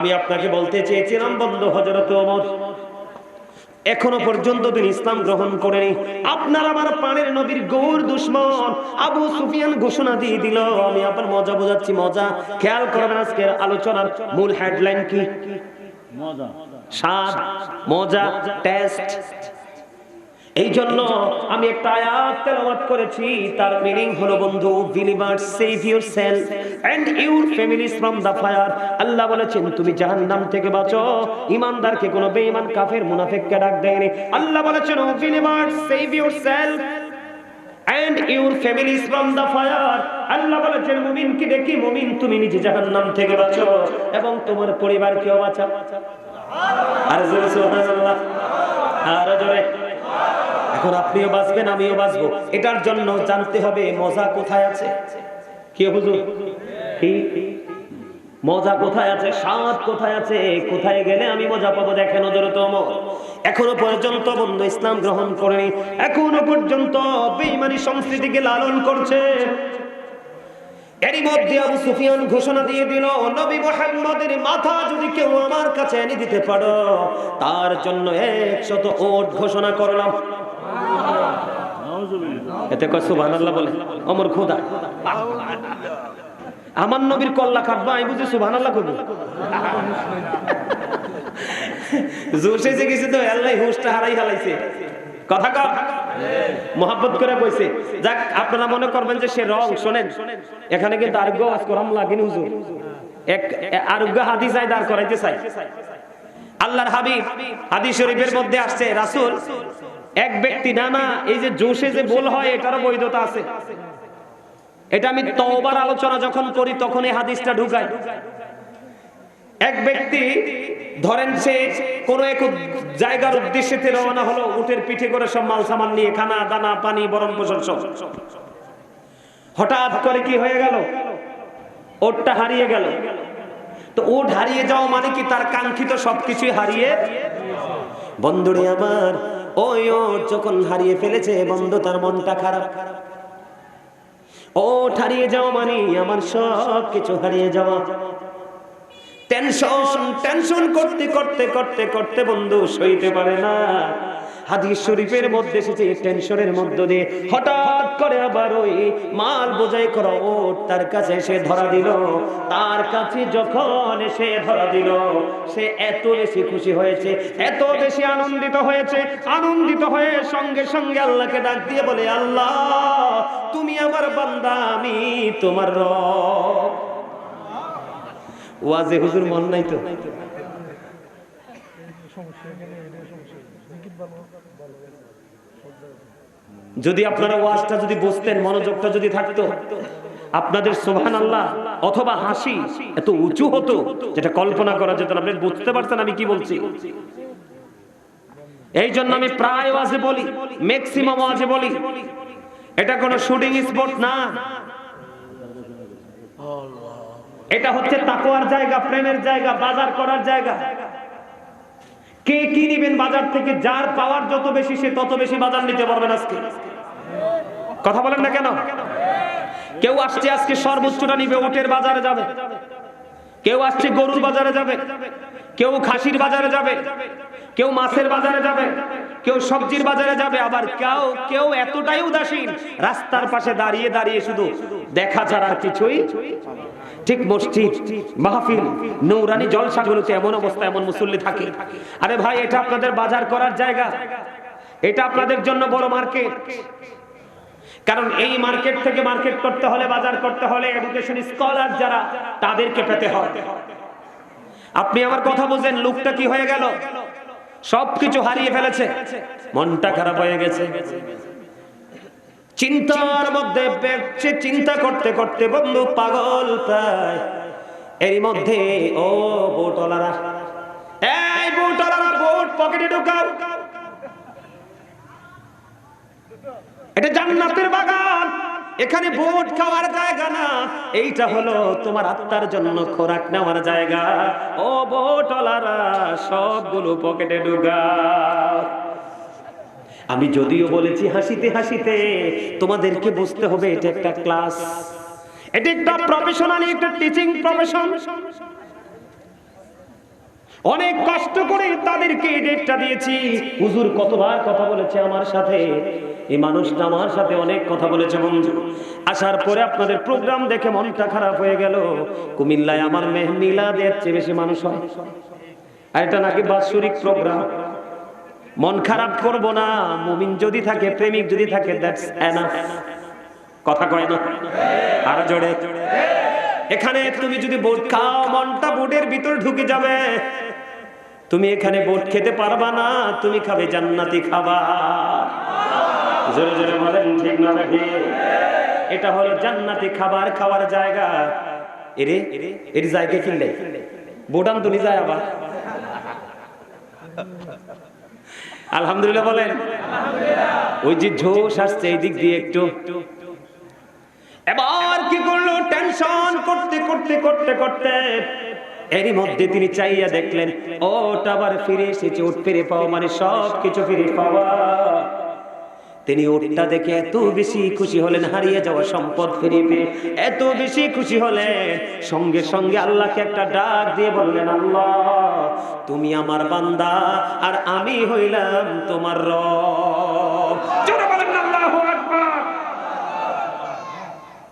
আমি আপনাকে বলতে চেয়েছিলাম বন্ধু হজরত ওমর। এখনও পর্যন্ত তিনি ইসলাম গ্রহণ করেনি। আপনার আমার পানের নবীর গৌর দুশ্মন আবু সুফিয়ান ঘোষণা দিয়ে দিল আমি আপনার মজা বোঝাচ্ছি মজা। খেয়াল করবেন আজকের আলোচনার মূল হেডলাইন কি? মজা। স্বাদ মজা টেস্ট এই জন্য আমি একটা আয়াত তেলাওয়াত করেছি। তার মিনিং হলো, বন্ধু believers save your self and your families from the fire আল্লাহ বলেছেন, তুমি জাহান্নাম থেকে বাঁচো। ইমানদারকে কোনো বেঈমান কাফের, মুনাফিককে ডাক দেয়নি। আল্লাহ বলেছেন, O believers save your self and your families from the fire আল্লাহ বলেছেন মুমিন কি দেখি, মুমিন, তুমি নিজে জাহান্নাম থেকে বাঁচো এবং তোমার পরিবারকেও বাঁচাও। আর জোরে, সুবহানাল্লাহ। আর জোরে। এখন আপনিও বাঁচবেন, আমিও বাঁচবো। এটার জন্য জানতে হবে মজা কোথায় আছে। কে হুজুর? কি? মজা কোথায় আছে? স্বাদ কোথায় আছে? কোথায় গেলে আমি মজা পাবো? দেখে নজর তম এখনও পর্যন্ত বন্ধু ইসলাম গ্রহণ করেনি। এখনও পর্যন্ত বেইমানি সংস্কৃতিকে লালন করছে। এরই মধ্যে আবু সুফিয়ান ঘোষণা দিয়ে দিল, নবী মুহাম্মদের মাথা যদি কেউ আমার কাছে এনে দিতে পারো, তার জন্য একশত ওট ঘোষণা করলাম। এতে কয়, সুবহানাল্লাহ বলে, অমর খোদা। আমার নবীর কল্লা কাটবা আমি বুঝি সুবহানাল্লাহ কইব জোশে যে গেছে তো, আল্লাহ হুঁশটা হারাই হালাইছে কথা কর মোহাব্বত করে কইছে। যাক, আপনারা মনে করবেন যে সে রং, শোনেন। এখানে কিন্তু আরোগ্য ওয়াজ করাম লাগেনি হুজুর। এক আরোগ্য হাদিস আই দাঁড় করাইতে চাই। আল্লাহর হাবিব হাদিস শরীফের মধ্যে আসছে, রাসূল, এক ব্যক্তি না না, এই যে জোশে যে বল হয়, এটারও বৈধতা আছে। এটা আমি তওবার আলোচনা যখন করি, তখন এই হাদিসটা ঢুকাই এক ব্যক্তি, ধরেন সে কোন এক জায়গার উদ্দেশ্যে রওনা হলো, উটের পিঠে করে সব মাল সামান নিয়ে খানা, দানা, পানি, বরণ পোষণ সব। হঠাৎ করে কি হয়ে গেল? ওটটা হারিয়ে গেল। তো ওট হারিয়ে যাওয়া মানে কি তার কাঙ্ক্ষিত সবকিছু হারিয়ে? বন্ধুরে আমার, ওই ওট যখন হারিয়ে ফেলেছে, বন্ধু, তার মনটা খারাপ। ওট হারিয়ে যাওয়া মানে আমার সব কিছু হারিয়ে যাওয়া। টেনশন টেনশন করতে করতে করতে করতে বন্ধু সইতে পারে না। হাদিস শরীফের মধ্যে এসেছে টেনশনের মধ্য দিয়ে হঠাৎ করে আবার ওই মাল বোঝাই করা ওট তার কাছে এসে ধরা দিল। তার কাছে যখন এসে ধরা দিল, সে এত বেশি খুশি হয়েছে, এত বেশি আনন্দিত হয়েছে, আনন্দিত হয়ে সঙ্গে সঙ্গে আল্লাহকে ডাক দিয়ে বলে, আল্লাহ, তুমি আমার বান্দা, আমি তোমার রব। ওয়াজে হুজুর মন নাই তো? যদি আপনারা ওয়াজটা যদি বুঝতেন, মনোযোগটা যদি থাকতো, আপনাদের সোহান আল্লাহ অথবা হাসি এত উঁচু হতো, যেটা কল্পনা করা যেত আপনি বুঝতে পারছেন আমি কি বলছি? এই জন্য আমি প্রায় ওয়াজে বলি ম্যাক্সিমাম ওয়াজে বলি। এটা কোনো শুটিং স্পট না। এটা হচ্ছে তাকোয়ার জায়গা, প্রেমের জায়গা, বাজার করার জায়গা। কে কি নিবেন বাজার থেকে, যার পাওয়ার যত বেশি, সে তত বেশি বাজার নিতে পারবেন আজকে। কথা বলেন না কেন? কেউ আসছে আজকে সর্বোচ্চটা নিবে ওটের বাজারে যাবে। কেউ আসছে গরুর বাজারে যাবে। কেউ খাসির বাজারে যাবে। কেউ মাছের বাজারে যাবে। কেউ সবজির বাজারে যাবে, আবার কেউ কেউ এতটাই উদাসীন। রাস্তার পাশে দাঁড়িয়ে দাঁড়িয়ে শুধু দেখা ছাড়া কিছুই ঠিক মসজিদ, মাহফিল, নৌরানি জলসাগুলোতে এমন অবস্থা, এমন মুসল্লি থাকে। আরে ভাই, এটা আপনাদের বাজার করার জায়গা। এটা আপনাদের জন্য বড় মার্কেট। কারণ এই মার্কেট থেকে মার্কেট করতে হলে, বাজার করতে হলে এডুকেশন স্কলার যারা, তাদেরকে পেতে হয়। আপনি আমার কথা বুঝেন, লোকটা কি হয়ে গেল? সবকিছু হারিয়ে ফেলেছে। মনটা খারাপ হয়ে গেছে। চিন্তার মধ্যে সে চিন্তা করতে করতে বন্ধু পাগল প্রায়। এর মধ্যে, ও বোটলারা এই বোটলারা বোট পকেটে ঢুকাও। এটা জান্নাতের বাগান। এখানে বোট খাওয়ার জায়গা না। এইটা হলো তোমার আত্মার জন্য খোরাক নেওয়ার জায়গা। ও বোটলারা সবগুলো পকেটে ঢুকাও আমি যদিও বলেছি হাসিতে হাসিতে তোমাদেরকে বুঝতে হবে এটা একটা ক্লাস। এটা একটা প্রফেশনালি একটা টিচিং প্রফেশন অনেক কষ্ট করে তাদেরকে ডেটটা দিয়েছি। হুজুর কতবার কথা বলেছে আমার সাথে। এই মানুষটা আমার সাথে অনেক কথা বলেছে বন্ধু। আসার পরে আপনাদের প্রোগ্রাম দেখে মনটা খারাপ হয়ে গেল। কুমিল্লায় আমার মেহমিলা দেওয়ার চেয়ে বেশি মানুষ হয়। আর এটা নাকি বাৎসরিক প্রোগ্রাম মন খারাপ করব না, মুমিন যদি থাকে, প্রেমিক যদি থাকে দ্যাটস এনাফ কথা কয় না? আর জোরে। এখানে তুমি যদি বোট খাও, মনটা বোটের ভিতর ঢুকে যাবে। তুমি এখানে বোট খেতে পারবা না, তুমি খাবে জান্নাতি খাবার। জোরে জোরে বলেন, ঠিক না নাকি এটা হলো জান্নাতি খাবার খাওয়ার জায়গা। এরে, এর জায়গা কিনলে বোটান তো যায় আবার। আলহামদুলিল্লাহ বলেন। ওই যে ঝোষ আসছে এই দিক দিয়ে একটু। এবার কি করল? টেনশন করতে করতে করতে করতে। এরই মধ্যে তিনি চাইয়া দেখলেন, ওটা আবার ফিরে এসেছে ওট ফিরে পাওয়া মানে সব কিছু ফিরে পাওয়া। তিনি ওটটা দেখে এত বেশি খুশি হলেন, হারিয়ে যাওয়া সম্পদ ফিরে পেয়ে এত বেশি খুশি হলেন। সঙ্গে সঙ্গে আল্লাহকে একটা ডাক দিয়ে বললেন, আল্লাহ, তুমি আমার বান্দা আর আমি হইলাম তোমার আকবার।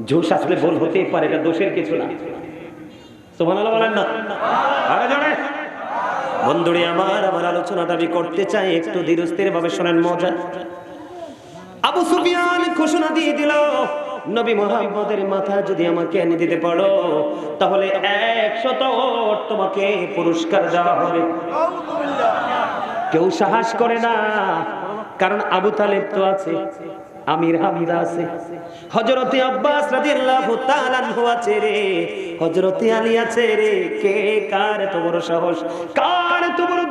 জোশ আসলে ভুল হতেই পারে, এটা দোষের কিছু না। সুবহানাল্লাহ বলেন না। বন্ধুরে, আমার আমার আলোচনাটা আমি করতে চাই, একটু ধীরস্থির ভাবে শোনেন মজা। আবু সুফিয়ান ঘোষণা দিয়ে দিল, নবী মোহাম্মদের মাথা যদি আমাকে এনে দিতে পারো, তাহলে একশত তোমাকে পুরস্কার দেওয়া হবে। কেউ সাহস করে না, কারণ আবু তালেব তো আছে, আমির হামিদা আছে হজরতে আব্বাস রাদিয়াল্লাহু তাআলা আছে রে হজরতে আলী আছে রে, কে, কার বড় সাহস, কার বড়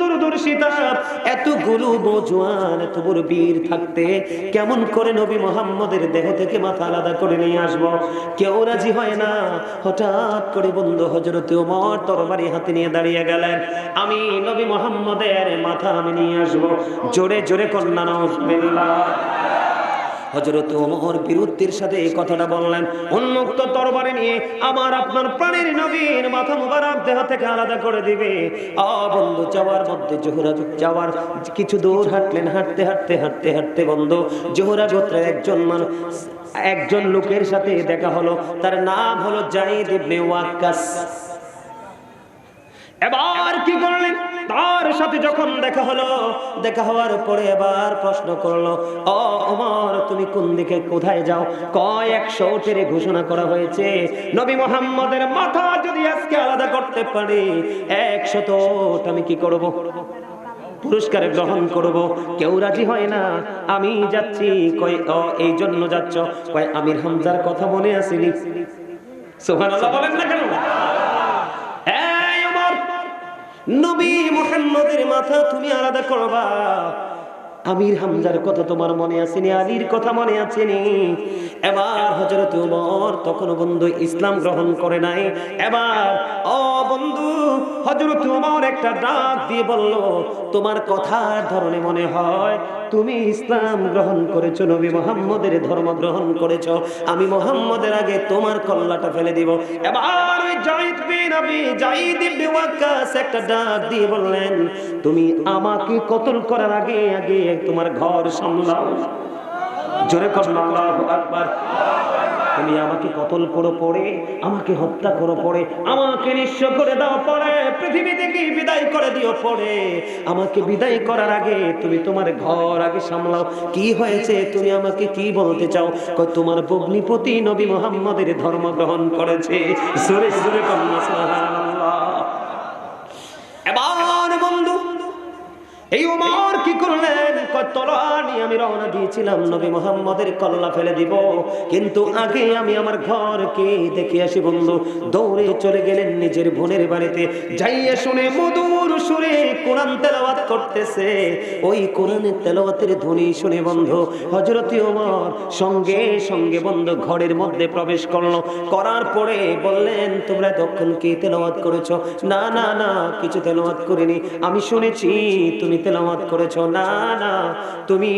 কেমন করে নবী মোহাম্মদের দেহ থেকে মাথা আলাদা করে নিয়ে আসব? কেউ রাজি হয় না। হঠাৎ করে বন্ধু হজরতে ওমর তরবারি হাতে নিয়ে দাঁড়িয়ে গেলেন। আমি নবী মোহাম্মদের মাথা আমি নিয়ে আসব। জোরে জোরে কন্যা নজবিল্লাহ হজরত ওমর বীরত্বের সাথে এই কথাটা বললেন, উন্মুক্ত তরবারি নিয়ে আমার আপনার প্রাণের নবীর মাথা মুবারক দেহ থেকে আলাদা করে দিবে। আ বন্ধু, যাওয়ার মধ্যে জোহরা যাওয়ার কিছু দূর হাঁটলেন, হাঁটতে হাঁটতে হাঁটতে হাঁটতে বন্ধু জোহরা গোত্রের একজন মানুষ, একজন লোকের সাথে দেখা হলো, তার নাম হলো জাহিদ ইবনে ওয়াক্কাস। এবার কি করলেন? তার সাথে যখন দেখা হলো, দেখা হওয়ার পরে এবার প্রশ্ন করল, ও ওমর, তুমি কোন দিকে, কোথায় যাও? কয় একশো ওটের ঘোষণা করা হয়েছে। নবী মোহাম্মদের মাথা যদি আজকে আলাদা করতে পারি একশত আমি কি করব? পুরস্কার গ্রহণ করব। কেউ রাজি হয় না। আমি যাচ্ছি। কয়, ও, এই জন্য যাচ্ছ? কয়, আমির হামজার কথা মনে আসেনি। সুবহানাল্লাহ বলেন না কেন? নবী মোহাম্মদের মাথা তুমি আলাদা করবা। আমির হামজার কথা তোমার মনে আসেনি, আলীর কথা মনে আসেনি। এবার হজরত উমর তখন বন্ধু ইসলাম গ্রহণ করে নাই। এবার ও বন্ধু হজরত উমর একটা ডাক দিয়ে বলল, তোমার কথার ধরনে মনে হয় তুমি ইসলাম গ্রহণ করেছ, নবী মোহাম্মদের ধর্ম গ্রহণ করেছ। আমি মোহাম্মদের আগে তোমার কল্লাটা ফেলে দিব। এবার ওই জাহিদ বিন আবি জাহিদ ইবনে ওয়াক্কাস একটা ডাক দিয়ে বললেন, তুমি আমাকে কতল করার আগে আগে তোমার ঘর সামলাও। জোরে করো আল্লাহু আকবার। তুমি আমাকে কতল করো পড়ে আমাকে হত্যা করো পড়ে আমাকে নিঃস্ব করে দাও পড়ে পৃথিবী থেকে বিদায় করে দিও পড়ে আমাকে বিদায় করার আগে তুমি তোমার ঘর আগে সামলাও। কি হয়েছে? তুমি আমাকে কি বলতে চাও? কয়, তোমার ভগ্নিপতি নবী মোহাম্মদের ধর্ম গ্রহণ করেছে। জোরে জোরে কন্যা এবার এই উমর কি করলেন? তলোয়ার আমি রওনা দিয়েছিলাম, নবী মোহাম্মদের কল্লা ফেলে দিব। কিন্তু আগে আমি আমার ঘরকে দেখে আসি, বন্ধু। দৌড়ে চলে গেলেন নিজের বোনের বাড়িতে। যাইয়া শুনে মধুর সুরে কোরআন তেলাওয়াত করতেছে। ওই কোরআনের তেলাওয়াতের ধ্বনি শুনে, বন্ধু, হযরত ওমর সঙ্গে সঙ্গে, বন্ধু, ঘরের মধ্যে প্রবেশ করল। করার পরে বললেন, তোমরা তখন কি তেলাওয়াত করেছ? না না না, কিছু তেলাওয়াত করিনি। আমি শুনেছি তুমি তেলাওয়াত করেছ? না না। তুমি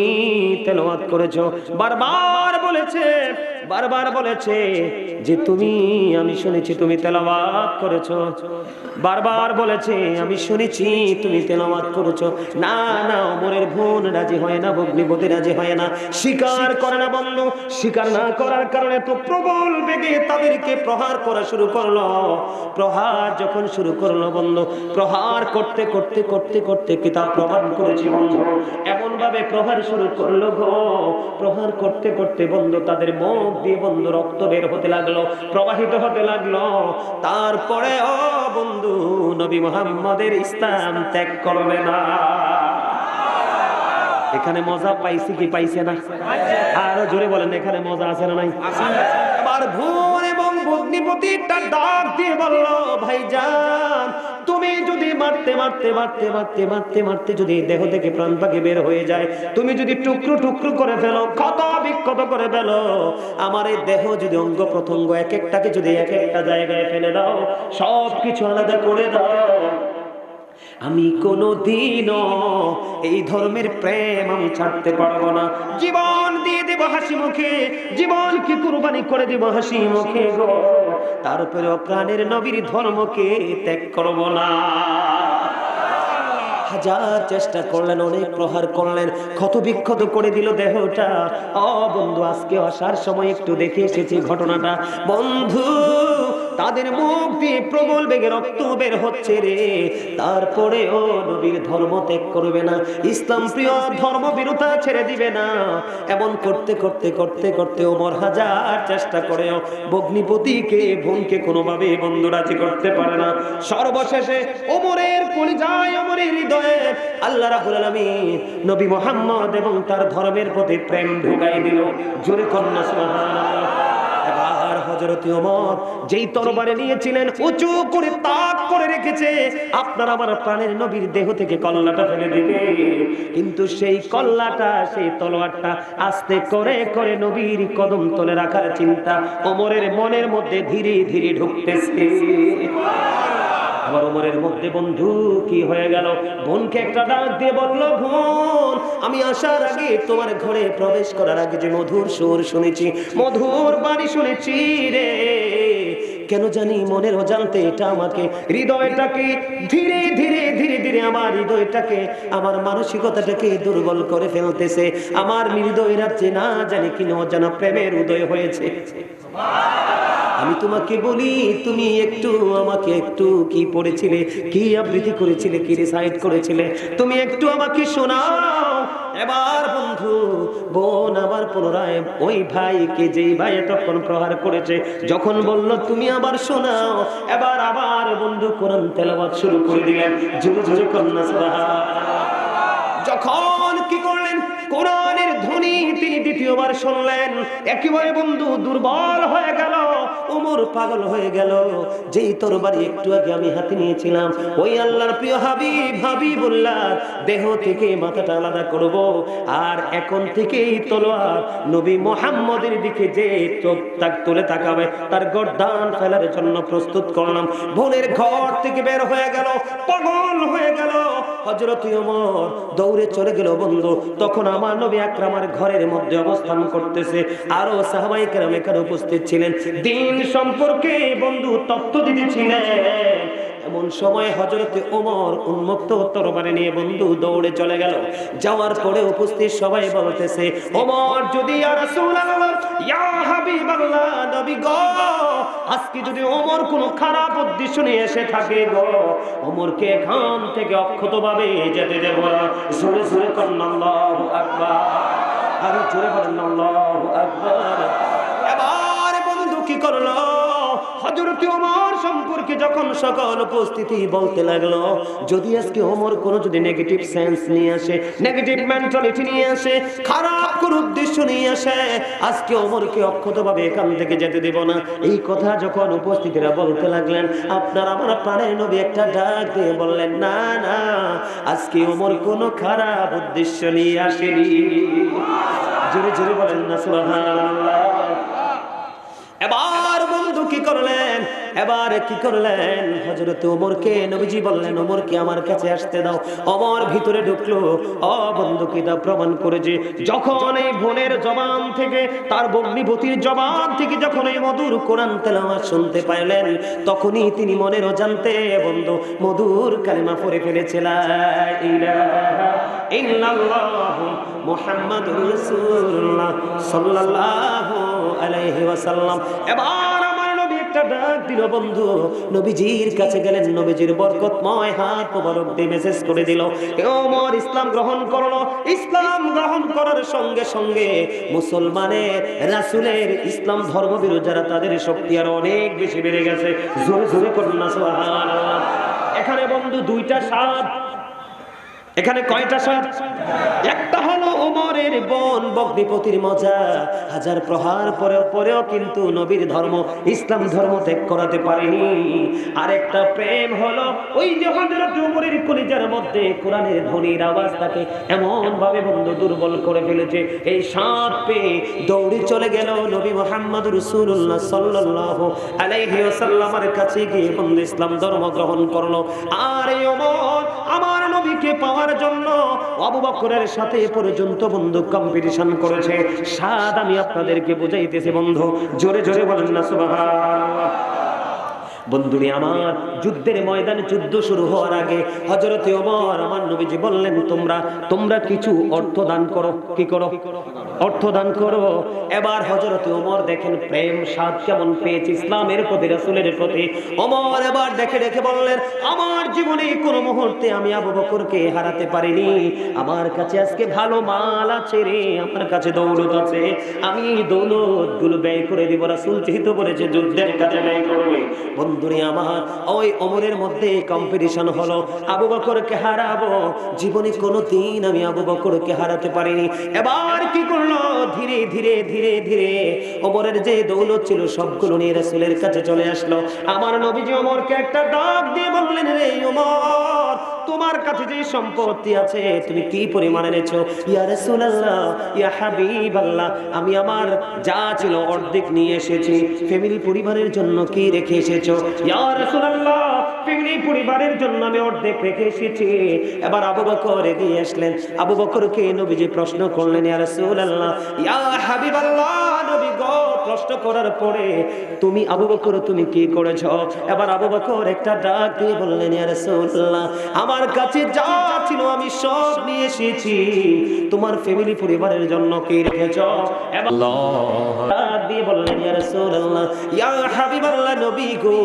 তেলাওয়াত করেছ। বারবার বলেছে বারবার বলেছে যে তুমি, আমি শুনেছি তুমি তেলাওয়াত করেছ। বারবার বলেছে, আমি শুনেছি তুমি তেলাওয়াত করেছ। না না ওমরের বোন রাজি হয় না, ভগ্নিপতি রাজি হয় না। স্বীকার করে না বন্ধু স্বীকার না করার কারণে তো প্রবল বেগে তাদেরকে প্রহার করা শুরু করল। প্রহার যখন শুরু করল বন্ধু, প্রহার করতে করতে করতে করতে কিতাব প্রমাণ করেছি বন্ধু। এমন ভাবে প্রহার শুরু করল গো। প্রহার করতে করতে বন্ধু, তাদের মুখ দিয়ে বন্ধু রক্ত বের হতে লাগল প্রবাহিত হতে লাগল। তারপরে ও বন্ধু নবী মোহাম্মদের ইসলাম ত্যাগ করবে না। এখানে মজা পাইছি কি পাইছে না? আরও জোরে বলেন এখানে মজা আছে না নাই? আবার ভুল দেহ থেকে প্রাণ পাখি বের হয়ে যায়, তুমি যদি টুকরো টুকরো করে ফেলো ক্ষত বিক্ষত করে ফেলো, আমার এই দেহ যদি অঙ্গ প্রত্যঙ্গ এক একটাকে যদি এক একটা জায়গায় ফেলে দাও আলাদা করে দাও। আমি কোনো দিনও এই ধর্মের প্রেম আমি ছাড়তে পারব না। জীবন দেব হাসি মুখে জীবন কি কুরবানি করে দিব হাসি মুখে গো। তারপরেও প্রাণের নবীর ধর্মকে ত্যাগ করব না। হাজার চেষ্টা করলেন, অনেক প্রহার করলেন, ক্ষত বিক্ষত করে দিল দেহটা। অ বন্ধু, আজকে আসার সময় একটু দেখে এসেছি ঘটনাটা। বন্ধু তাদের মুখ দিয়ে প্রবল বেগে রক্ত বের হচ্ছে রে। তারপরে ও নবীর ধর্ম ত্যাগ করবে না, ইসলাম প্রিয় ধর্ম বিরোধা ছেড়ে দিবে না। এমন করতে করতে করতে করতে ওমর হাজার চেষ্টা করেও বগ্নিপতিকে বোনকে কোনোভাবে বন্ধু রাজি করতে পারে না। সর্বশেষে ওমরের কলিজায় ওমরের হৃদয়ে আল্লাহ রাব্বুল আলামিন নবী মোহাম্মদ এবং তার ধর্মের প্রতি প্রেম ঢুকাই দিল। জোরে কন্যা সুবহানাল্লাহ। হযরত ওমর, যেই তরবারে নিয়েছিলেন, উঁচু করে তাক করে রেখেছে। আপনার আমার প্রাণের নবীর দেহ থেকে কল্লাটা ফেলে দিবে। কিন্তু সেই কল্লাটা, সেই তলোয়ারটা আস্তে করে করে নবীর কদম তলে রাখার চিন্তা ওমরের মনের মধ্যে ধীরে ধীরে ঢুকতেছে। আমার ওমরের মধ্যে, বন্ধু, কি হয়ে গেল? বোনকে একটা ডাক দিয়ে বলল, বোন, আমি আসার আগে তোমার ঘরে প্রবেশ করার আগে যে মধুর সুর শুনেছি, মধুর বাড়ি শুনেছি রে। কেন জানি মনের অজান্তে এটা আমাকে, হৃদয়টাকে ধীরে ধীরে ধীরে ধীরে আমার হৃদয়টাকে, আমার মানসিকতাটাকে দুর্বল করে ফেলতেছে। আমার হৃদয়ের যে না জানি কি অজানা প্রেমের উদয় হয়েছে। আমি তোমাকে বলি, তুমি একটু আমাকে একটু কি পড়েছিলে, কি আবৃত্তি করেছিলে, কি রিসাইট করেছিলে? তুমি একটু আমাকে শোনাও। এবার বন্ধু, বোন আবার পুনরায় ওই ভাইকে যেই ভাই তখন প্রহার করেছে, যখন বলল, তুমি আবার শোনাও। এবার আবার বন্ধু কোরআন তেলাওয়াত শুরু করে দিলেন। জুরু জুরু কন্যা যখন কি করলেন? কোরআনের ধ্বনি তিনি দ্বিতীয়বার শুনলেন। একেবারে বন্ধু দুর্বল হয়ে গেল। উমর পাগল হয়ে গেল। যেই তরবারি একটু আগে আমি হাতে নিয়েছিলাম, ওই আল্লাহর প্রিয় হাবিব, হাবিবুল্লাহ, দেহ থেকে মাথাটা আলাদা করব। আর এখন থেকেই তলোয়ার নবী মোহাম্মদের দিকে যে চোখ তাক তুলে তাকাবে, তার গর্দান ফেলার জন্য প্রস্তুত করলাম। বোনের ঘর থেকে বের হয়ে গেল, পাগল হয়ে গেল। হজরত ওমর দৌড়ে চলে গেল বন্ধু। তখন আমার নবী আকরামার ঘরের মধ্যে অবস্থান করতেছে। আরও সাহাবাই কেরাম এখানে উপস্থিত ছিলেন। দিন সম্পর্কে বন্ধু তত্ত্ব দিতেছিলেন এমন সময় হজরতে ওমর উন্মুক্ত তরবারে নিয়ে বন্ধু দৌড়ে চলে গেল। যাওয়ার পরে উপস্থিত সবাই বলতেছে, ওমর, যদি আজকে যদি ওমর কোনো খারাপ উদ্দেশ্য নিয়ে এসে থাকে গো, ওমরকে এখান থেকে অক্ষতভাবে যেতে দেব না। জোরে জোরে করেন আল্লাহু আকবার। আরও জোরে বলেন, আল্লাহু আকবার। এবার বন্ধু কি করল? হজরত ওমর সম্পর্কে যখন সকল উপস্থিতি বলতে লাগল, যদি আজকে ওমর কোন যদি নেগেটিভ সেন্স নিয়ে আসে নেগেটিভ মেন্টালিটি নিয়ে আসে, খারাপ কোন উদ্দেশ্য নিয়ে আসে, আজকে ওমরকে অক্ষতভাবে এখান থেকে যেতে দেব না। এই কথা যখন উপস্থিতিরা বলতে লাগলেন, আপনার আমার প্রাণের নবী একটা ডাক দিয়ে বললেন, না না, আজকে ওমর কোনো খারাপ উদ্দেশ্য নিয়ে আসেনি। জোরে জোরে বলেন না, সুবহানাল্লাহ। এবার বন্ধু কি করলেন? এবার কি করলেন? হজরত ওমরকে নবীজি বললেন, ওমরকে আমার কাছে আসতে দাও। অমর ভিতরে ঢুকলো। অ বন্ধু কিতা প্রমাণ করেছে? যখন এই বোনের জবান থেকে, তার বগ্নিপতির জবান থেকে যখন এই মধুর কোরআন তেলাওয়াত শুনতে পাইলেন, তখনই তিনি মনের অজান্তে, বন্ধু, মধুর কালিমা পড়ে ফেলেছিল ইল্লাল্লাহু মুহাম্মাদুর রাসূলুল্লাহ সাল্লাল্লাহু আলাইহি ওয়াসাল্লাম। এবার আমার নবী একটা ডাক দিল, বন্ধু, নবীজির কাছে গেলেন, নবীজির বরকতময় হাত মোবারক দিয়ে মেসেজ করে দিল ওমর, ইসলাম গ্রহণ করল। ইসলাম গ্রহণ করার সঙ্গে সঙ্গে মুসলমানের, রাসূলের ইসলাম ধর্মবিরোধী যারা তাদের শক্তি আর অনেক বেশি বেড়ে গেছে। জোরে জোরে করুন না এখানে বন্ধু, দুইটা স্বাদ এখানে কয়টা স্বাদ একটা হলো ওমরের বোন বগ্নিপতির মজা। হাজার প্রহার পরেও পরেও কিন্তু নবীর ধর্ম, ইসলাম ধর্ম ত্যাগ করাতে পারেনি। আরেকটা প্রেম হলো ওই যে হযরত ওমরের কলিজার মধ্যে কোরআনের ধ্বনির আওয়াজ তাকে এমন ভাবে বন্ধু, দুর্বল করে ফেলেছে। এই সাপ পেয়ে দৌড়ে চলে গেল নবী মোহাম্মদ রাসূলুল্লাহ সাল্লাল্লাহু আলাইহি ওয়াসাল্লামের কাছে গিয়ে বন্ধু ইসলাম ধর্ম গ্রহণ করল। আর এই ওমর আমার নবীকে পাওয়ার জন্য আবু বকরের সাথে পর্যন্ত বন্ধু কম্পিটিশন করেছে। স্বাদ আমি আপনাদেরকে বুঝাইতেছি, বন্ধু। জোরে জোরে বলেন না, সুবহানাল্লাহ। বন্ধুরে আমার যুদ্ধের ময়দানে যুদ্ধ শুরু হওয়ার আগে হজরতে ওমর, আমার নবীজি বললেন, তোমরা তোমরা কিছু অর্থ দান করো। কি করো? অর্থ দান করো এবার হজরতে ওমর দেখেন প্রেম, স্বাদ কেমন পেয়েছে ইসলামের প্রতি, রাসূলের প্রতি। ওমর এবার দেখে দেখে বললেন, আমার জীবনে কোনো মুহূর্তে আমি আবু বকরকে হারাতে পারিনি। আমার কাছে আজকে ভালো মাল আছে রে, আমার কাছে দৌলত আছে। আমি দৌলতগুলো ব্যয় করে দিব, রাসূল যেহেতু বলেছে, যুদ্ধের কাজে ব্যয় করবে। বন্ধুরে আমার, ওই অমরের মধ্যে কম্পিটিশন হলো, আবু বকরকে হারাবো। জীবনে কোনো দিন আমি আবু বকরকে হারাতে পারিনি। এবার কি করল ধীরে ধীরে ধীরে ধীরে ওমরের যে দৌলত ছিল সবগুলো নিয়ে রাসূলের কাছে চলে আসলো। আমার নবীজি ওমরকে একটা ডাক দিয়ে বললেন, রে ওমর তোমার কাছে যে সম্পত্তি আছে, তুমি কি পরিমাণ এনেছো? ইয়া রাসূলুল্লাহ, ইয়া হাবিবাল্লাহ, আমি আমার যা ছিল অর্ধেক নিয়ে এসেছি। ফ্যামিলি পরিবারের জন্য কি রেখে এসেছ? ইয়া রাসূলুল্লাহ, ফ্যামিলি পরিবারের জন্য আমি অর্ধেক রেখে এসেছি। এবার আবু বকর এগিয়ে আসলেন। আবু বকরকে নবীজি প্রশ্ন করলেন, ইয়া রাসূলুল্লাহ, ইয়া হাবিবাল্লাহ, নবী গো প্রশ্ন করার পরে তুমি আবু বকর তুমি কি করেছ? এবার আবু বকর একটা ডাক দিয়ে বললেন ইয়া রাসূলুল্লাহ আমার কাছে যা ছিল আমি সব নিয়ে এসেছি। তোমার ফ্যামিলি পরিবারের জন্য কি রেখেছ? ডাক দিয়ে বললেন ইয়া রাসূলুল্লাহ ইয়া হাবিবাল্লাহ নবী গো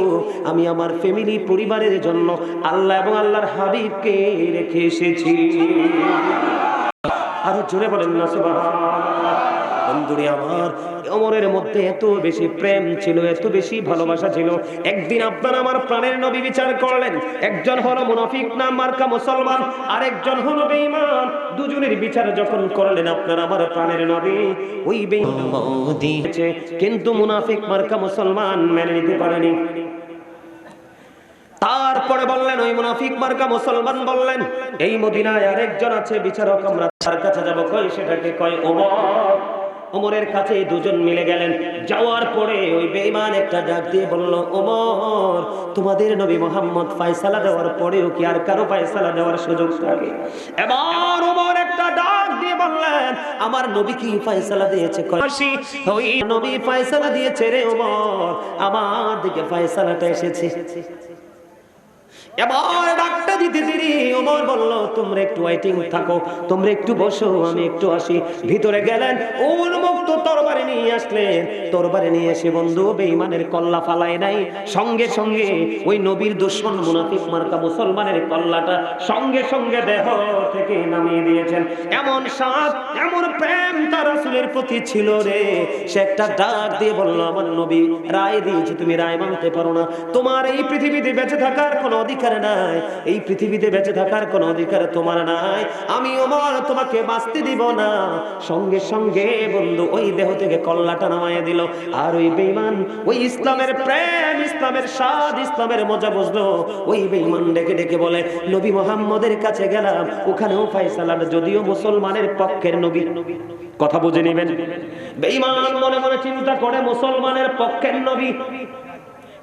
আমি আমার ফ্যামিলি পরিবারের জন্য আল্লাহ এবং আল্লাহর হাবিবকে রেখে এসেছি। আরও জোরে বলেন না সুবহানাল্লাহ। বন্ধুরে আমার। অমরের মধ্যে এত বেশি প্রেম ছিল, এত বেশি ভালোবাসা ছিল। একদিন আপনার আমার প্রাণের নবী বিচার করলেন। একজন হলো মুনাফিক নাম মার্কা মুসলমান, আরেকজন হলো বেঈমান। দুজনের বিচার যখন করলেন আপনার আমার প্রাণের নবী, ওই বেঈমান দিয়েছে কিন্তু মুনাফিক মার্কা মুসলমান মেনে নিতে পারেনি। তারপরে বললেন, ওই মুনাফিক মার্কা মুসলমান বললেন, এই মদিনায় আরেকজন আছে, বিচারক, আমরা তার কাছে যাব। কই সেটাকে? কয় ওমর। ওমরের কাছে দুজন মিলে গেলেন। যাওয়ার পরে ওই বেঈমান একটা ডাক দিয়ে বলল, ওমর, তোমাদের নবী মোহাম্মদ ফয়সালা দেওয়ার পরেও কি আর কারও ফয়সালা দেওয়ার সুযোগ থাকে? এবার ওমর একটা ডাক দিয়ে বললেন, আমার নবী কি ফয়সালা দিয়েছে? কয় ওই নবী ফয়সালা দিয়েছে রে ওমর, আমার দিকে ফয়সালাটা এসেছে। এবার ডাকটা দিতে ওমর তোমরা একটু থাকো, তোমরা একটু বসো, আমি একটু আসি। ভিতরে গেলেন নিয়ে আসলেন। নিয়ে এসে বন্ধু, বেঈমানের কল্লা ফালায় নাই। সঙ্গে সঙ্গে ওই নবীর দুশ্মন মুনাফিক মার্কা মুসলমানের কল্লাটা সঙ্গে সঙ্গে দেহ থেকে নামিয়ে দিয়েছেন। এমন সাপ এমন প্রেম তার রাসূলের প্রতি ছিল রে। সে একটা ডাক দিয়ে বলল, আমার নবী, রায় দিয়েছি, তুমি রায় মানতে পারো না। তোমার এই পৃথিবীতে বেঁচে থাকার কোনো অধিকার নাই। এই পৃথিবীতে বেঁচে থাকার কোনো অধিকার তোমার নাই। আমি ওমর, তোমাকে বাঁচতে দিব না। সঙ্গে সঙ্গে বন্ধু ওই দেহ থেকে কল্লাটা নামায় দিল। আর ওই বেঈমান, ওই ইসলামের প্রেম, ইসলামের স্বাদ, ইসলামের মজা বুঝলো। ওই বেঈমান ডেকে ডেকে বলে, নবী মোহাম্মদের কাছে গেলাম। ওখানেও ফাইসালা যদিও মুসলমানের পক্ষের নবী নবী। কথা বুঝে নেবেন। বেঈমান মনে মনে চিন্তা করে মুসলমানের পক্ষের নবী।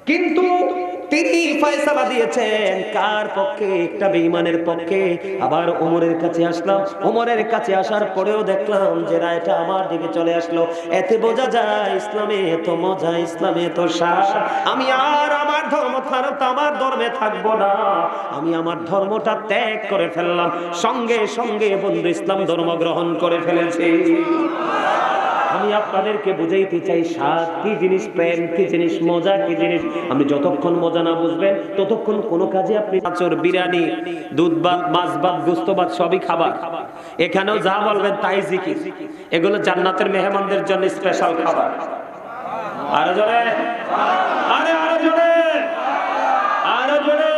কিন্তু তিনি ফয়সালা দিয়েছেন। কার পক্ষে? একটা বেঈমানের পক্ষে। আবার ওমরের কাছে আসলাম। ওমরের কাছে আসার পরেও দেখলাম যে রায়টা আমার দিকে চলে আসলো। এতে বোঝা যায় ইসলামে এত মজা, ইসলামে এত শ্বাস আমি আর আমার ধর্ম ছাড়া আমার ধর্মে থাকব না। আমি আমার ধর্মটা ত্যাগ করে ফেললাম। সঙ্গে সঙ্গে বন্ধু ইসলাম ধর্ম গ্রহণ করে ফেলেছি। আমি আপনাদেরকে বুঝাইতে চাই, স্বাদ কি জিনিস, প্রেম কি জিনিস, মজা কি জিনিস? আপনি যতক্ষণ মজা না বুঝবেন, ততক্ষণ কোনো কাজে আপনি আচর বিরিয়ানি দুধ ভাত মাছ ভাত গোস্ত ভাত সবই খাবার। এখানেও যা বলবেন তাই জিকির। এগুলো জান্নাতের মেহমানদের জন্য স্পেশাল খাবার। আরও জোরে আরে আরও জোরে আরও জোরে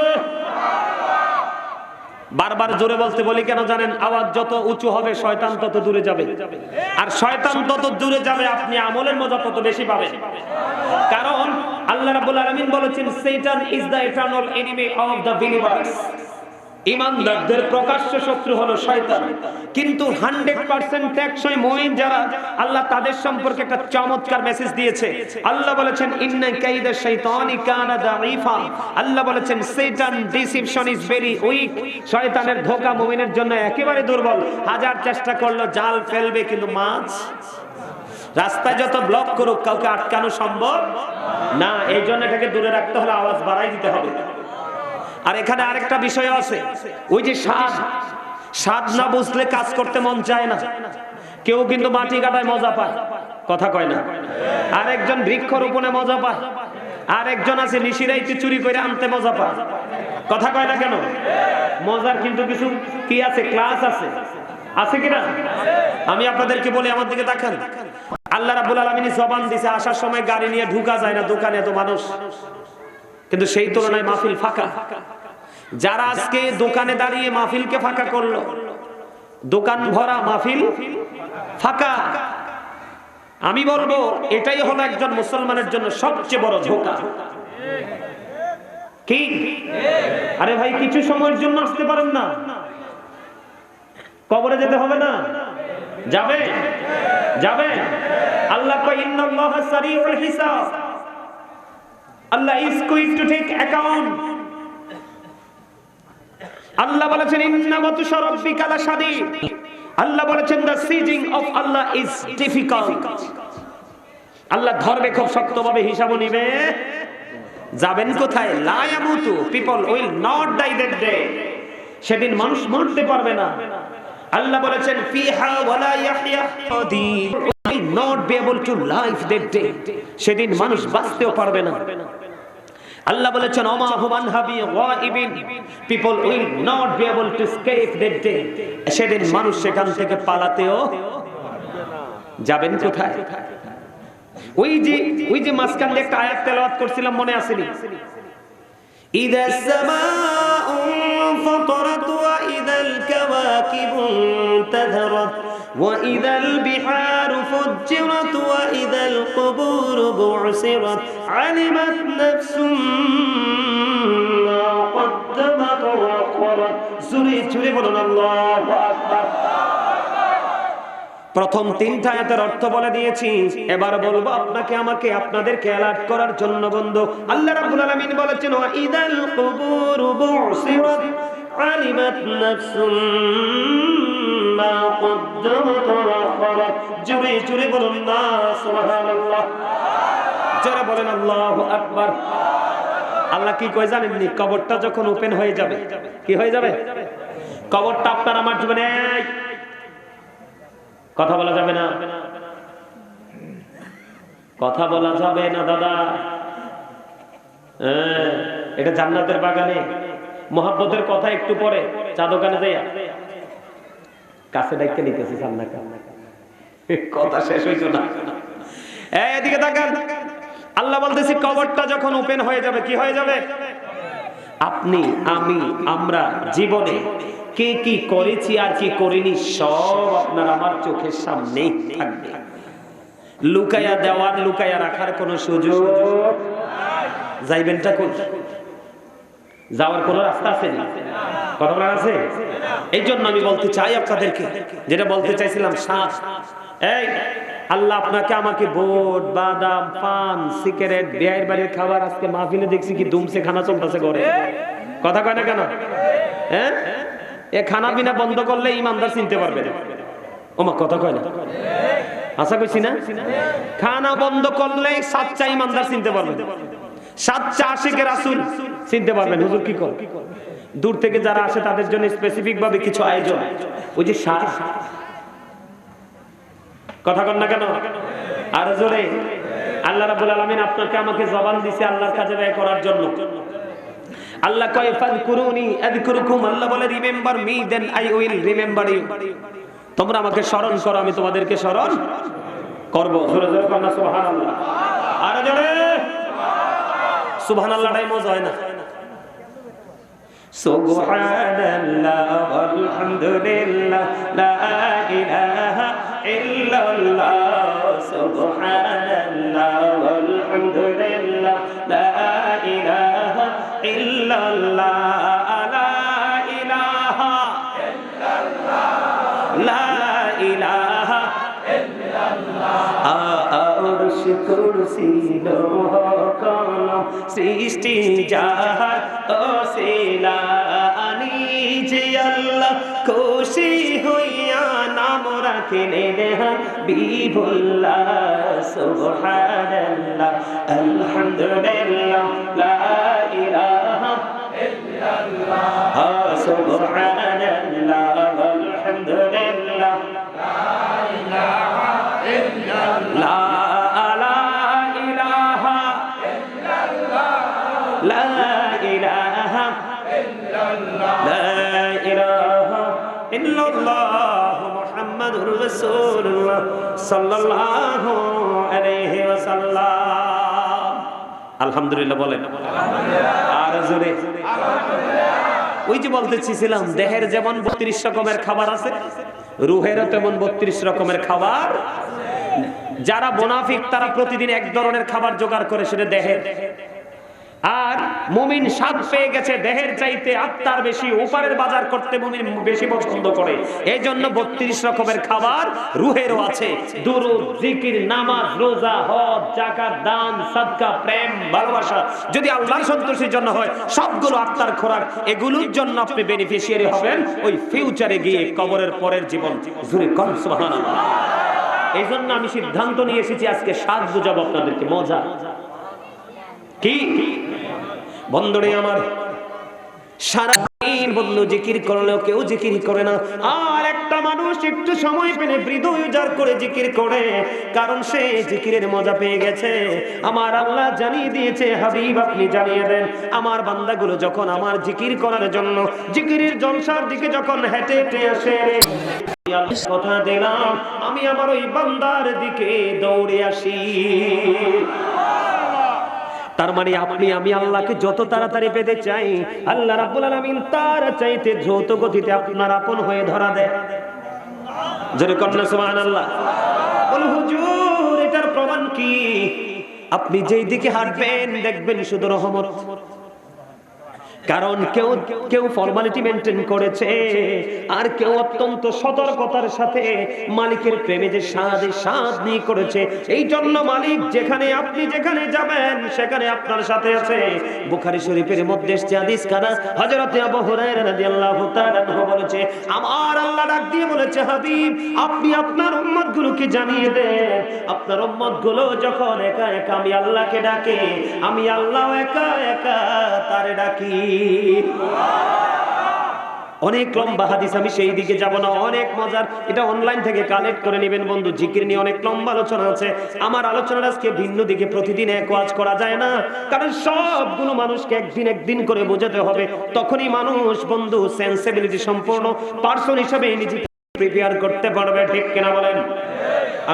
বারবার জোরে বলতে বলি, কেন জানেন? আওয়াজ যত উঁচু হবে, শয়তান তত দূরে যাবে। আর শয়তান তত দূরে যাবে, আপনি আমলের মজা তত বেশি পাবেন। কারণ আল্লাহ রাব্বুল আলামিন বলেছেন Satan is the eternal enemy of the believers ইমানদারদের প্রকাশ্য শত্রু হলো শয়তান। কিন্তু হান্ড্রেড পার্সেন্ট টেকসই মহিন যারা, আল্লাহ তাদের সম্পর্কে একটা চমৎকার মেসেজ দিয়েছে। আল্লাহ বলেছেন, ইন্না কাইদা শাইতানি কানা দাঈফা। আল্লাহ বলেছেন Satan deception is very weak শয়তানের ধোঁকা মুমিনের জন্য একেবারে দুর্বল। হাজার চেষ্টা করল, জাল ফেলবে, কিন্তু মাছ? রাস্তায় যত ব্লক করুক, কাউকে আটকানো সম্ভব না। এই জন্য এটাকে দূরে রাখতে হলে আওয়াজ বাড়াই দিতে হবে। আর এখানে আরেকটা বিষয় আছে। ওই যে স্বাদ। স্বাদ না বুঝলে কাজ করতে মন চায় না। কেউ কিন্তু মাটি কাটায় মজা পায়। কথা কয় না। আর একজন বৃক্ষরোপণে মজা পায়। আর একজন আছে নিশিরাইতে চুরি করে আনতে মজা পায়। কথা কয় না কেন? মজার কিন্তু কিছু কি আছে? ক্লাস আছে। আছে কিনা? আমি আপনাদেরকে বলি, আমার দিকে তাকান। আল্লাহ রাব্বুল আলামিন জবান দিছে, আসার সময় গাড়ি নিয়ে ঢুকা যায় না, দোকানে এত মানুষ। কিন্তু সেই তুলনায় মাহফিল ফাঁকা। যারা আজকে দোকানে দাঁড়িয়ে মাহফিলকে ফাঁকা করল, দোকান ভরা মাহফিল ফাঁকা। আমি বলব, এটাই হলো একজন মুসলমানের জন্য সবচেয়ে বড় ধোকা কি? আরে ভাই, কিছু সময়ের জন্য আসতে পারেন না। কবরে যেতে হবে না? যাবে? যাবে? আল্লাহ আল্লাহ is quick to take account আল্লাহ বলেছেন ইন্নামাতু শারাব্বিকা লাশাদীদ। আল্লাহ বলেছেন দ্য সিজিং অফ আল্লাহ ইজ ডিফিকাল্ট আল্লাহ ধরবে খুব শক্তভাবে হিসাব নিবে। যাবেন কোথায়? লা ইয়ামুতু, people will not die that day. সেদিন মানুষ মরতে পারবে না। আল্লাহ বলেছেন, ফিহা ওয়ালা ইয়াহইয়া not be able to live that day সেদিন মানুষ বাঁচতেও পারবে না। আল্লাহ বলেছেন, ওমা হুমান হাবি ওয়াইবিন people will not be able to escape that day সেদিন মানুষ সেখান থেকে পালাতেও যাবেন কোথায়? ওই যে ওই যে মাঝখান দিয়ে একটা আয়াত তেলাওয়াত করছিলাম, মনে আসেনি? ইদা সামাউ ফাতারাত ওয়া وإذا الكواكب انتثرت وإذا البحار فجرت وإذا القبور بعثرت علمت نفس ما قدمت وأخرت سوري سوري بلون الله أكبر প্রথম তিনটা আয়াতের অর্থ বলে দিয়েছি এবার বলবো আপনাকে আমাকে আপনাদেরকে অ্যালার্ট করার জন্য বন্ধু আল্লাহ রাব্বুল আলামিন বলেছেন ওয়া ইদাল কুবুর বুসিরাত নাফসুম মা কদ্দামাত ওয়া আখরাত জোরে জোরে বলুন, না, সুবহানাল্লাহ। জোরে বলেন, আল্লাহু আকবার। আল্লাহ কি কয় জানেননি? কবরটা যখন ওপেন হয়ে যাবে, কি হয়ে যাবে? কবরটা আপনার, আমার জীবনে কথা বলা যাবে না? কথা বলা যাবে না, দাদা। এটা জান্নাতের বাগানে। মহাব্বতের কথা একটু পরে চা দোকানে যাইয়া। কাছে ডাইকে নিতেছি সামনে কথা শেষ হইছো না। এদিকে তাকান। আল্লাহ বলতেছি, কবরটা যখন ওপেন হয়ে যাবে, কি হয়ে যাবে? আপনি, আমি, আমরা জীবনে কে কি করেছি আর কি করিনি, সব আপনার আমার চোখের সামনেই থাকবে। লুকায়া দেওয়ার, লুকায়া রাখার কোন সুযোগ যাইবেনটা কোন যাওয়ার কোন রাস্তা আছে না? কথা বলার আছে? এই জন্য আমি বলতে চাই আপনাদেরকে, যেটা বলতে চাইছিলাম এই, আল্লাহ আপনাকে আমাকে বোট, বাদাম, পান, সিগারেট, বিয়ের বাড়ির খাবার আজকে মাহফিলে দেখছি কি দুমসে খানা চলতেছে ঘরে। কথা কয় না কেন? হ্যাঁ? এ খানা পিনা বন্ধ করলে ইমানদার চিনতে পারবে না। ওমা, কথা কয় না? আশা করছি না? খানা বন্ধ করলে সাচ্চা ইমানদার চিনতে পারবেন সাচ্চা আশিকের রাসূল। চিনতে পারবেন, হুজুর কি করে দূর থেকে যারা আসে তাদের জন্য স্পেসিফিক ভাবে কিছু আয়োজন। ওই যে সার। কথা কন না কেন? আর জোরে। আল্লাহ রাব্বুল আলামিন আপনাকে আমাকে জবান দিছে আল্লাহর কাজে ব্যয় করার জন্য। আল্লাহ কয় ফাযকুরুনি আযকুরুকুম। আল্লাহ বলে, remember me, then I will remember you. তোমরা আমাকে স্মরণ করো, আমি তোমাদেরকে স্মরণ করব। জোরে জোরে কন্যা সুবহানাল্লাহ। আর জোরে। সুবহানাল্লাহটাই মজা হয় না। সুবহানাল্লাহ, আলহামদুলিল্লাহ, লা ইলাহা ইল্লাল্লাহ, সুবহানাল্লাহ, আলহামদুলিল্লাহ, লা ইলাহা ইল্লাল্লাহ, লা ইলাহা লা ইলাহা আরশ কুরসি লোহ সৃষ্টি যাহার আনি যে আল্লাহ খুশি হইয়া নাম রাখিলেন বিভুল্লাহ, সুবহানাল্লাহ, আলহামদুলিল্লাহ, লা ইলাহা ইল্লাল্লাহ, সুবহানাল্লাহ, আলহামদুলিল্লাহ, লা লা রাসূলুল্লাহ সাল্লাল্লাহু আলাইহি ওয়াসাল্লাম। আলহামদুলিল্লাহ বলেন। আর জোরে। ওই যে বলতে চেয়েছিলাম দেহের যেমন বত্রিশ রকমের খাবার আছে রুহেরও তেমন বত্রিশ রকমের খাবার যারা মোনাফিক তারা প্রতিদিন এক ধরনের খাবার জোগাড় করে সেটা দেহের। আর মুমিন স্বাদ পেয়ে গেছে দেহের চাইতে আত্মার বেশি, ওপারের বাজার করতে মুমিন বেশি পছন্দ করে। এই জন্য বত্রিশ রকমের খাবার রুহেরও আছে। দুরুদ, জিকির, নামাজ, রোজা, হজ জাকাত দান, সাদকা, প্রেম, ভালোবাসা। যদি আল্লাহর সন্তুষ্টির জন্য হয়, সবগুলো আত্মার খোরাক, এগুলোর জন্য আপনি বেনিফিশিয়ারি হবেন ওই ফিউচারে গিয়ে কবরের পরের জীবন। জুড়ে কম এই জন্য আমি সিদ্ধান্ত নিয়ে এসেছি আজকে স্বাদ বুঝাবো আপনাদেরকে, মজা। কি? বন্ধুরে আমার সারাদিন বন্ধু জিকির করলেও কেউ জিকির করে না। আর একটা মানুষ একটু সময় পেলে হৃদয় উজাড় করে জিকির করে, কারণ সে জিকিরের মজা পেয়ে গেছে। আমার আল্লাহ জানিয়ে দিয়েছে, হাবিব, আপনি জানিয়ে দেন, আমার বান্দাগুলো যখন আমার জিকির করার জন্য, জিকিরের জলসার দিকে যখন হেঁটে হেঁটে আসে কথা দিলাম, আমি আমার ওই বান্দার দিকে দৌড়ে আসি। তার মানে আপনি, আমি আল্লাহকে যত তাড়াতাড়ি পেতে চাই, আল্লাহ রাব্বুল আলামিন তার চাইতে যত গতিতে আপনার আপন হয়ে ধরা দেয়। জোরে কন্যা সুবহানাল্লাহ। বল, হুজুর, এটার প্রমাণ কি? আপনি যেই দিকে হাঁটবেন, দেখবেন শুধু রহমত। কারণ কেউ কেউ ফর্মালিটি মেনটেন করেছে, আর কেউ অত্যন্ত সতর্কতার সাথে মালিকের প্রেমে যে স্বাদ স্বাদ নিয়ে করেছে, এই জন্য মালিক যেখানে আপনি যেখানে যাবেন, সেখানে আপনার সাথে আছে। বুখারী শরীফের মধ্যে এসেছে হাদিস কানা হযরতে আবু হুরায়রা রাদিয়াল্লাহু তাআলা বলেছে, আমার আল্লাহ ডাক দিয়ে বলেছে, হাবিব, আপনি আপনার উম্মতগুলোকে জানিয়ে দেন। আপনার উম্মতগুলো যখন একা একা আমি আল্লাহকে ডাকে, আমি আল্লাহ একা একা তারে ডাকি। অনেক লম্বা হাদিস আমি সেই দিকে যাব না, অনেক মজার। এটা অনলাইন থেকে কালেক্ট করে নেবেন বন্ধু, জিকির নিয়ে অনেক লম্বা আলোচনা আছে। আমার আলোচনার আজকে ভিন্ন দিকে প্রতিদিন এক ওয়াজ করা যায় না, কারণ সবগুলো মানুষকে একদিন একদিন করে বোঝাতে হবে। তখনই মানুষ বন্ধু সেন্সিবিলিটি সম্পূর্ণ পার্সন হিসাবে নিজেকে প্রিপেয়ার করতে পারবে, ঠিক কিনা বলেন?